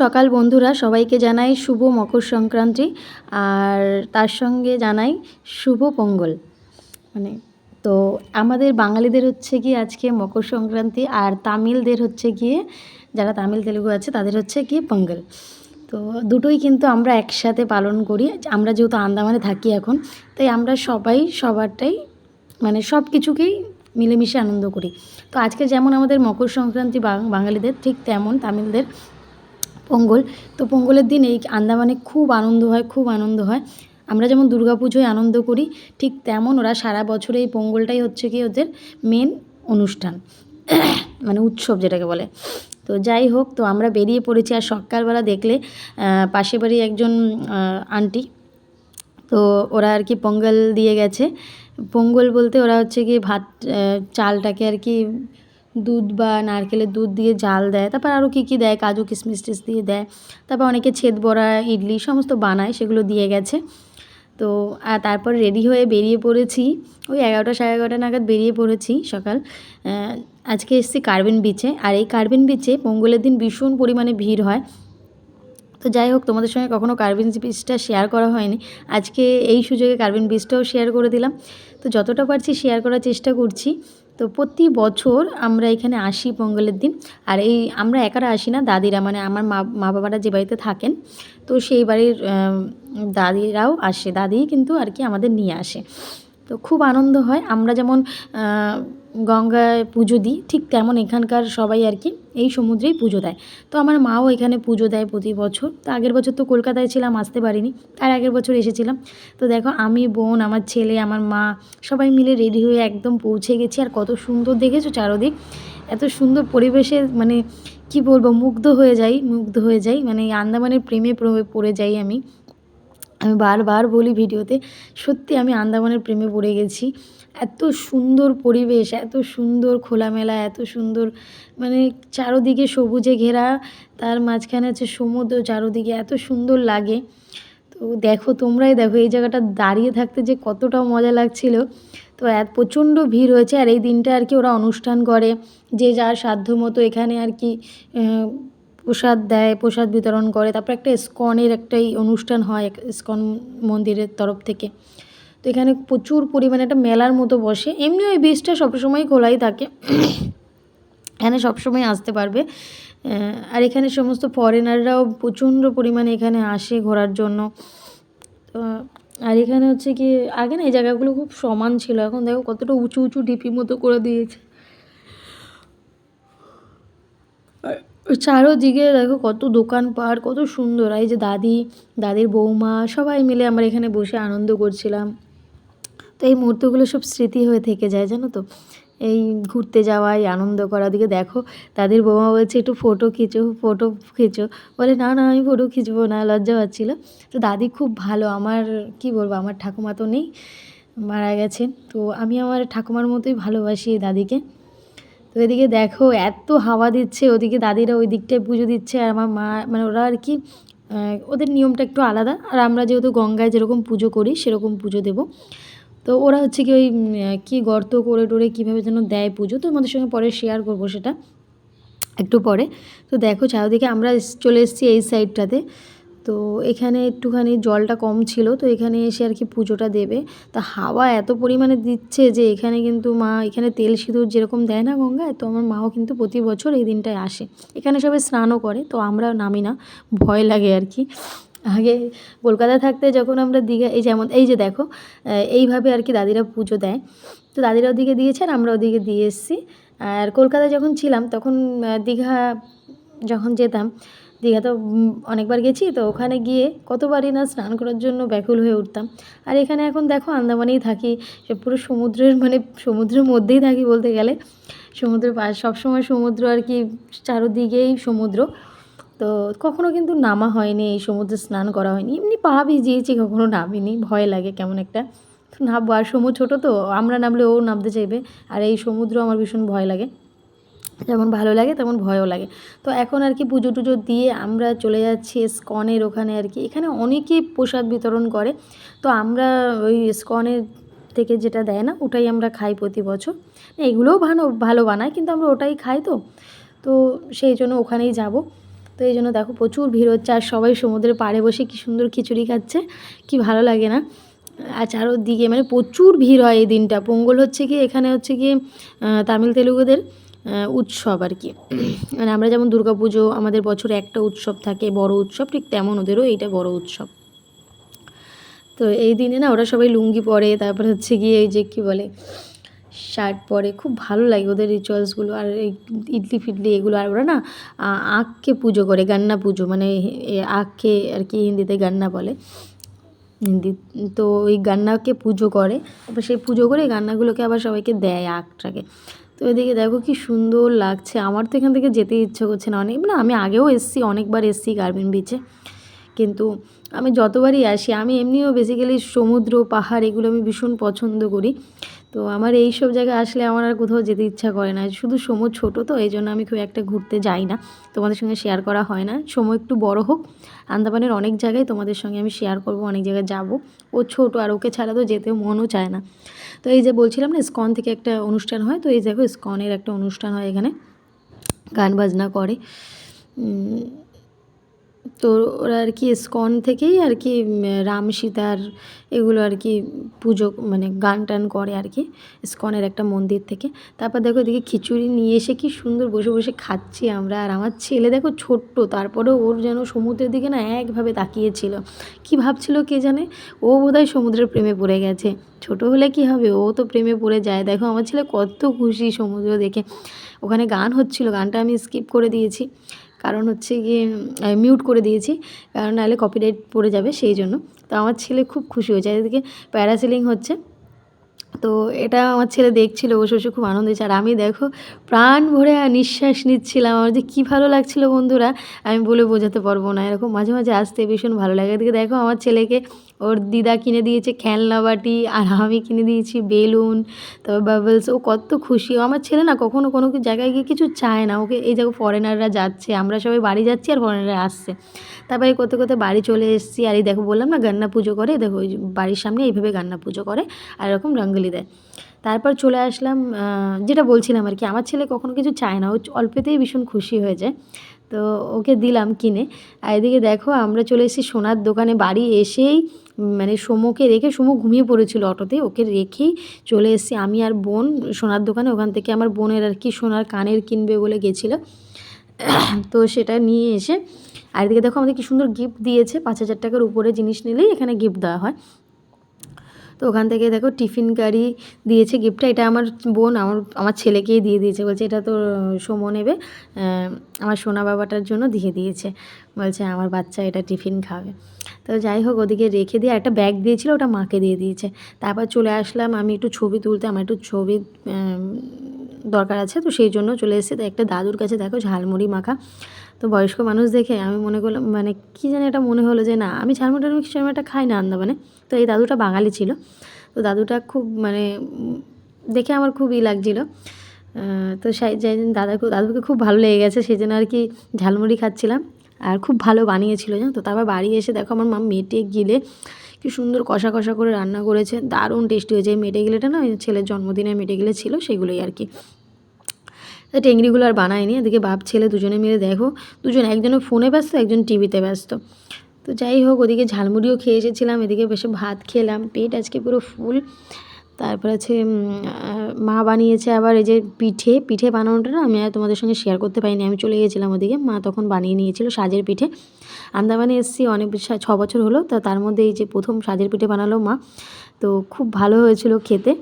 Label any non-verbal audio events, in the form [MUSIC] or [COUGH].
সকাল বন্ধুরা, সবাইকে জানাই শুভ মকর সংক্রান্তি আর তার সঙ্গে জানাই শুভ পঙ্গল। মানে তো আমাদের বাঙালিদের হচ্ছে গিয়ে আজকে মকর সংক্রান্তি আর তামিলদের হচ্ছে গিয়ে, যারা তামিল, তেলেগু আছে তাদের হচ্ছে গিয়ে পঙ্গল। তো দুটোই কিন্তু আমরা একসাথে পালন করি। আমরা যেহেতু আন্দামানে থাকি এখন, তাই আমরা সবাই সবারটাই মানে সব কিছুকেই মিলেমিশে আনন্দ করি। তো আজকে যেমন আমাদের মকর সংক্রান্তি বাঙালিদের, ঠিক তেমন তামিলদের পোঙ্গল। তো পোঙ্গলের দিন এই আন্দামানে খুব আনন্দ হয়, খুব আনন্দ হয়। আমরা যেমন দুর্গাপুজোয় আনন্দ করি, ঠিক তেমন ওরা সারা বছর এই পোঙ্গলটাই হচ্ছে কি ওদের মেন অনুষ্ঠান। [COUGHS] মানে উৎসব যেটাকে বলে। তো যাই হোক, তো আমরা বেরিয়ে পড়েছি আর সকালবেলা দেখলে পাশের বাড়ি একজন আন্টি তো ওরা আর কি পঙ্গল দিয়ে গেছে। পঙ্গল বলতে ওরা হচ্ছে কি ভাত চালটাকে আর কি দুধ বা নারকেলের দুধ দিয়ে জাল দেয়, তারপর আরও কী কী দেয়, কাজু কিশমিশ টিস দিয়ে দেয়, তারপর অনেকে ছেদ বড়া, ইডলি সমস্ত বানায়, সেগুলো দিয়ে গেছে। তো আর তারপর রেডি হয়ে বেরিয়ে পড়েছি, ওই এগারোটা সাড়ে এগারোটা নাগাদ বেরিয়ে পড়েছি সকাল। আজকে এসেছি কার্বেন বিচে আর এই কার্বেন বিচে পঙ্গলের দিন ভীষণ পরিমাণে ভিড় হয়। তো যাই হোক, তোমাদের সঙ্গে কখনও কার্বিন বিচটা শেয়ার করা হয়নি, আজকে এই সুযোগে কার্বিন বিচটাও শেয়ার করে দিলাম। তো যতটা পারছি শেয়ার করার চেষ্টা করছি। তো প্রতি বছর আমরা এখানে আসি পঙ্গলের দিন। আর এই আমরা একারা আসি না, দাদিরা মানে আমার মা মা বাবারা যে বাড়িতে থাকেন, তো সেই বাড়ির দাদিরাও আসে দাদি কিন্তু আর কি আমাদের নিয়ে আসে। তো খুব আনন্দ হয়। আমরা যেমন গঙ্গায় পুজো দিই, ঠিক তেমন এখানকার সবাই আর কি এই সমুদ্রেই পুজো দেয়। তো আমার মাও এখানে পুজো দেয় প্রতি বছর। তো আগের বছর তো কলকাতায় ছিলাম, আসতে পারিনি। তার আগের বছর এসেছিলাম। তো দেখো, আমি, বোন, আমার ছেলে, আমার মা সবাই মিলে রেডি হয়ে একদম পৌঁছে গেছি। আর কত সুন্দর দেখেছ চারোদিক? এত সুন্দর পরিবেশে মানে কি বলব, মুগ্ধ হয়ে যাই, মুগ্ধ হয়ে যাই। মানে আন্দামানের প্রেমে পড়ে যাই আমি। আমি বারবার বলি ভিডিওতে, সত্যি আমি আন্দামানের প্রেমে পড়ে গেছি। এত সুন্দর পরিবেশ, এত সুন্দর খোলামেলা, এত সুন্দর মানে চারোদিকে সবুজে ঘেরা, তার মাঝখানে আছে সমুদ্র, চারোদিকে এত সুন্দর লাগে। তো দেখো, তোমরাই দেখো, এই জায়গাটা দাঁড়িয়ে থাকতে যে কতটা মজা লাগছিল। তো এত প্রচণ্ড ভিড় হয়েছে, আর এই দিনটা আর কি ওরা অনুষ্ঠান করে, যে যার সাধ্য মতো এখানে আর কি প্রসাদ দেয়, প্রসাদ বিতরণ করে, তারপর একটা ইস্কনের একটাই অনুষ্ঠান হয় ইস্কন মন্দিরের তরফ থেকে। তো এখানে প্রচুর পরিমাণে একটা মেলার মতো বসে। এমনি ওই বীজটা সবসময় খোলাই থাকে। এখানে সবসময় আসতে পারবে। আর এখানে সমস্ত ফরেনাররাও প্রচণ্ড পরিমাণে এখানে আসে ঘোরার জন্য। তো, আর এখানে হচ্ছে কি, আগে না এই জায়গাগুলো খুব সমান ছিল, এখন দেখো কতটা উঁচু উঁচু ডিপি মতো করে দিয়েছে। চারোদিকে দেখো কত দোকানপাট কত সুন্দর। এই যে দাদি, দাদির বৌমা, সবাই মিলে আমরা এখানে বসে আনন্দ করছিলাম। তো এই মুহূর্তগুলো সব স্মৃতি হয়ে থেকে যায়, জানো তো? এই ঘুরতে যাওয়াই আনন্দ করা। দিকে দেখো তাদের বৌমা বলছে, একটু ফটো খিচো ফটো খিচো। বলে, না না, আমি ফটো খিচবো না, লজ্জা পাচ্ছিলো। তো দাদি খুব ভালো, আমার, কি বলব, আমার ঠাকুমা তো নেই, মারা গেছেন। তো আমি আমার ঠাকুমার মতোই ভালোবাসি দাদিকে। তো এদিকে দেখো, এত হাওয়া দিচ্ছে, ওদিকে দাদিরা ওই দিকটায় পুজো দিচ্ছে, আর আমার মা মানে ওরা আর কি ওদের নিয়মটা একটু আলাদা। আর আমরা যেহেতু গঙ্গায় যেরকম পুজো করি, সেরকম পুজো দেবো। তো ওরা হচ্ছে কি ওই কি গর্ত করে টোরে কীভাবে যেন দেয় পুজো, তো আমাদের সঙ্গে পরে শেয়ার করব সেটা, একটু পরে। তো দেখো, চারিদিকে আমরা চলে এসেছি এই সাইডটাতে তো এখানে একটুখানি জলটা কম ছিল, তো এখানে এসে আর কি পুজোটা দেবে। তা হাওয়া এত পরিমাণে দিচ্ছে যে এখানে কিন্তু মা, এখানে তেল সিঁদুর যেরকম দেয় না গঙ্গায়, তো আমার মাও কিন্তু প্রতি বছর এই দিনটায় আসে। এখানে সবাই স্নানও করে, তো আমরা নামি না, ভয় লাগে আর কি। আগে কলকাতায় থাকতে যখন আমরা দীঘা, এই যেমন, এই যে দেখো এইভাবে আর কি দাদিরা পুজো দেয়। তো দাদিরা ওদিকে দিয়েছে আর আমরা ওদিকে দিয়ে এসেছি। আর কলকাতায় যখন ছিলাম, তখন দীঘা যখন যেতাম দীঘা তো অনেকবার গেছি, তো ওখানে গিয়ে কতবারই না স্নান করার জন্য ব্যাকুল হয়ে উঠতাম। আর এখানে এখন দেখো আন্দামানেই থাকি পুরো সমুদ্রের মানে সমুদ্রের মধ্যেই থাকি বলতে গেলে। সমুদ্রের পাশ সবসময় সমুদ্র আর কি, চারোদিকেই সমুদ্র। তো কখনো কিন্তু নামা হয়নি, এই সমুদ্রে স্নান করা হয়নি। এমনি পা ভিজিয়েছি, কখনো নামিনি, ভয় লাগে কেমন একটা। নামবো, আর সমুদ্র ছোটো তো, আমরা নামলে ও নামতে চাইবে, আর এই সমুদ্র আমার ভীষণ ভয় লাগে। যেমন ভালো লাগে, তেমন ভয়ও লাগে। তো এখন আর কি পুজো টুজো দিয়ে আমরা চলে যাচ্ছি স্কনের ওখানে আর কি। এখানে অনেকেই প্রসাদ বিতরণ করে। তো আমরা ওই স্কনের থেকে যেটা দেয় না, ওটাই আমরা খাই প্রতি বছর। এগুলোও ভালো ভালো বানায়, কিন্তু আমরা ওটাই খাই তো। তো সেই জন্য ওখানেই যাব। তো এই জন্য দেখো প্রচুর ভিড় হচ্ছে, আর সবাই সমুদ্রের পাড়ে বসে কি সুন্দর খিচুড়ি খাচ্ছে, কি ভালো লাগে না। আর চারোদিকে মানে প্রচুর ভিড় হয় এই দিনটা। পোঙ্গল হচ্ছে কি, এখানে হচ্ছে কি তামিল তেলুগুদের। উৎসব আর কি। মানে আমরা যেমন দুর্গাপুজো, আমাদের বছরে একটা উৎসব থাকে, বড় উৎসব, ঠিক তেমন ওদেরও এইটা বড় উৎসব। তো এই দিনে না ওরা সবাই লুঙ্গি পরে, তারপর হচ্ছে গিয়ে এই যে কী বলে, শার্ট পরে, খুব ভালো লাগে ওদের রিচুয়ালসগুলো আর এই ইডলি ফিডলি এগুলো, আর ওরা না আখকে পুজো করে, গান্না পুজো মানে আখকে আর কি হিন্দিতে গান্না বলে। হিন্দি, তো ওই গান্নাকে পুজো করে, তারপর সেই পুজো করে গান্নাগুলোকে আবার সবাইকে দেয় আখটাকে। তো এদিকে দেখো কি সুন্দর লাগছে। আমার তো এখান থেকে যেতে ইচ্ছে করছে না। অনেক না আমি আগেও এসেছি, অনেকবার এসেছি গার্বিন বিচে কিন্তু আমি যতবারই আসি, আমি এমনিও বেসিক্যালি সমুদ্র, পাহাড় এগুলো আমি ভীষণ পছন্দ করি। তো আমার এই সব জায়গায় আসলে আমার আর কোথাও যেতে ইচ্ছা করে না। শুধু সময় ছোট তো এই জন্য আমি খুব একটা ঘুরতে যাই না। তোমাদের সঙ্গে শেয়ার করা হয় না। সময় একটু বড় হোক, আন্দামানের অনেক জায়গায় তোমাদের সঙ্গে আমি শেয়ার করব, অনেক জায়গায় যাব। ও ছোট আর ওকে ছাড়া তো যেতেও মনও চায় না। তো এই যে বলছিলাম না স্কন থেকে একটা অনুষ্ঠান হয়। তো এই দেখো স্কনের একটা অনুষ্ঠান হয় এখানে। গান বাজনা করে। তো ওরা আর কি স্কন থেকেই আর কি রাম সীতার এগুলো আর কি পুজো মানে গান টান করে আর কি স্কনের একটা মন্দির থেকে। তারপর দেখো এদিকে খিচুড়ি নিয়ে এসে কি সুন্দর বসে বসে খাচ্ছি আমরা। আর আমার ছেলে দেখো ছোট্ট, তারপরেও ওর যেন সমুদ্রের দিকে না একভাবে তাকিয়েছিল। কি ভাবছিল কে জানে? ও বোধহয় সমুদ্রের প্রেমে পড়ে গেছে। ছোট হলে কি হবে? ও তো প্রেমে পড়ে যায়। দেখো আমার ছেলে কত খুশি সমুদ্র দেখে। ওখানে গান হচ্ছিল, গানটা আমি স্কিপ করে দিয়েছি। কারণ হচ্ছে গিয়ে মিউট করে দিয়েছি, কারণ নাহলে কপিরাইট পড়ে যাবে সেই জন্য। তো আমার ছেলে খুব খুশি হয়েছে। এদিকে প্যারাসিলিং হচ্ছে। তো এটা আমার ছেলে দেখছিল বসে বসে খুব আনন্দ হয়েছে আর আমি দেখো, প্রাণ ভরে নিঃশ্বাস নিচ্ছিলাম। আমার যে কী ভালো লাগছিল বন্ধুরা, আমি বলে বোঝাতে পারব না। এরকম মাঝে মাঝে আসতে ভীষণ ভালো লাগে। এদিকে দেখো আমার ছেলেকে ওর দিদা কিনে দিয়েছে খেলনা বাটি, আর আমি কিনে দিয়েছি বেলুন, তারপর বাবলস ও কত খুশি। ও আমার ছেলে না কখনো কোনো জায়গায় গিয়ে কিছু চায় না। ওকে এই দেখো ফরেনাররা যাচ্ছে, আমরা সবাই বাড়ি যাচ্ছি আর ফরেনাররা আসছে। তারপরে করতে করতে বাড়ি চলে এসেছি, আর এই দেখো বললাম না গান্না পুজো করে, দেখো ওই বাড়ির সামনে এইভাবে গান্না পুজো করে, আর এরকম রঙ্গলি দেয়। তারপর চলে আসলাম যেটা বলছিলাম আর কি, আমার ছেলে কখনো কিছু চায় না, ও অল্পেতেই ভীষণ খুশি হয়ে যায়। তো ওকে দিলাম কিনে, আর এদিকে দেখো আমরা চলে এসেছি সোনার দোকানে, বাড়ি এসেই মানে সোমোকে রেখে, সোমো ঘুমিয়ে পড়েছিল অটোতে। ওকে রেখেই চলে এসেছি। আমি আর বোন সোনার দোকানে, ওখান থেকে আমার বোনের আর কি সোনার কানের কিনবে বলে গেছিল। তো সেটা নিয়ে এসে, আর এদিকে দেখো আমাদের কি সুন্দর গিফট দিয়েছে। পাঁচ হাজার টাকার উপরে জিনিস নিলেই এখানে গিফট দেওয়া হয়। তো ওখান থেকে দেখো টিফিন গাড়ি দিয়েছে গিফটটা এটা আমার বোন, আমার আমার ছেলেকেই দিয়ে দিয়েছে। বলছে, এটা তো সোমো নেবে আমার সোনা বাবাটার জন্য দিয়ে দিয়েছে। বলছে, আমার বাচ্চা এটা টিফিন খাবে। তো যাই হোক, ওদিকে রেখে দিয়ে একটা ব্যাগ দিয়েছিল, ওটা মাকে দিয়ে দিয়েছে। তারপর চলে আসলাম, আমি একটু ছবি তুলতে, আমার একটু ছবি দরকার আছে, তো সেই জন্য চলে এসেছি। তো একটা দাদুর কাছে, দেখো ঝালমুড়ি মাখা। তো বয়স্ক মানুষ দেখে আমি মনে করলাম মানে কী জানি এটা মনে হলো যে, না, আমি ঝালমুড়ি টালমুড়ি কিছু একটা খাই না আন্দামানে। তো এই দাদুটা বাঙালি ছিল। তো দাদুটা খুব মানে দেখে আমার খুব ই লাগছিল। তো সেই দাদাকে, দাদুকে খুব ভালো লেগে গেছে সেই জন্য আর কি ঝালমুড়ি খাচ্ছিলাম। আর খুব ভালো বানিয়েছিল, জানো তো? তারপর বাড়ি এসে দেখো আমার মা মেটে গিলে কি সুন্দর কষা কষা করে রান্না করেছে। দারুণ টেস্টি হয়েছে। এই মেটে গিলেটা না ছেলের জন্মদিনে মেটে গিলে ছিল সেগুলোই আর কি। টেংরিগুলো আর বানায়নি। এদিকে বাপ, ছেলে দুজনে মিলে দেখো, দুজন একজনে ফোনে ব্যস্ত, একজন টিভিতে ব্যস্ত। তো যাই হোক, ওদিকে ঝালমুড়িও খেয়ে এসেছিলাম। এদিকে বসে ভাত খেলাম। পেট আজকে পুরো ফুল। তারপর আছে মা বানিয়েছে আবার এই যে পিঠে পিঠে বানানোটা না আমি আর তোমাদের সঙ্গে শেয়ার করতে পারিনি, আমি চলে গিয়েছিলাম ওদিকে, মা তখন বানিয়ে নিয়েছিল সাজের পিঠে। আন্দামানে এসেছি অনেক ছ বছর হলো, তা তার মধ্যে এই যে প্রথম সাজের পিঠে বানালো মা, তো খুব ভালো হয়েছিল খেতে।